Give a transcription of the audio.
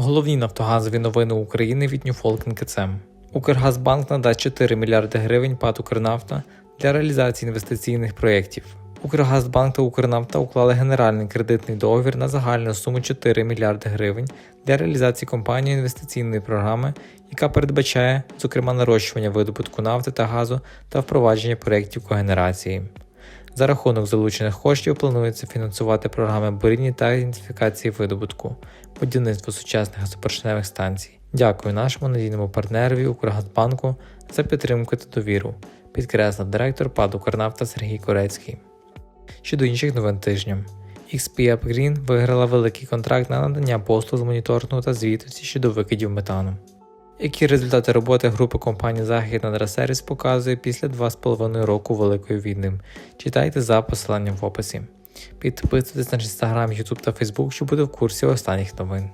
Головні нафтогазові новини України від Ньюфолк НКЦМ. Укргазбанк надасть 4 мільярди гривень ПАТ «Укрнафта» для реалізації інвестиційних проєктів. Укргазбанк та Укрнафта уклали генеральний кредитний договір на загальну суму 4 мільярди гривень для реалізації компанією інвестиційної програми, яка передбачає, зокрема, нарощування видобутку нафти та газу та впровадження проєктів когенерації. За рахунок залучених коштів планується фінансувати програми буріння та ідентифікації видобутку, будівництво сучасних газопоршневих станцій. Дякую нашому надійному партнерові Укргазбанку за підтримку та довіру, підкреслив директор ПАД «Укрнафта» Сергій Корецький. Щодо інших новин тижня. XP Upgreen виграла великий контракт на надання послуг з моніторингу та звітності щодо викидів метану. Які результати роботи групи компанії Західна Драсервіс показує після 2,5 року Великої війни? Читайте за посиланням в описі. Підписуйтесь на інстаграм, Ютуб та Фейсбук, щоб бути в курсі останніх новин.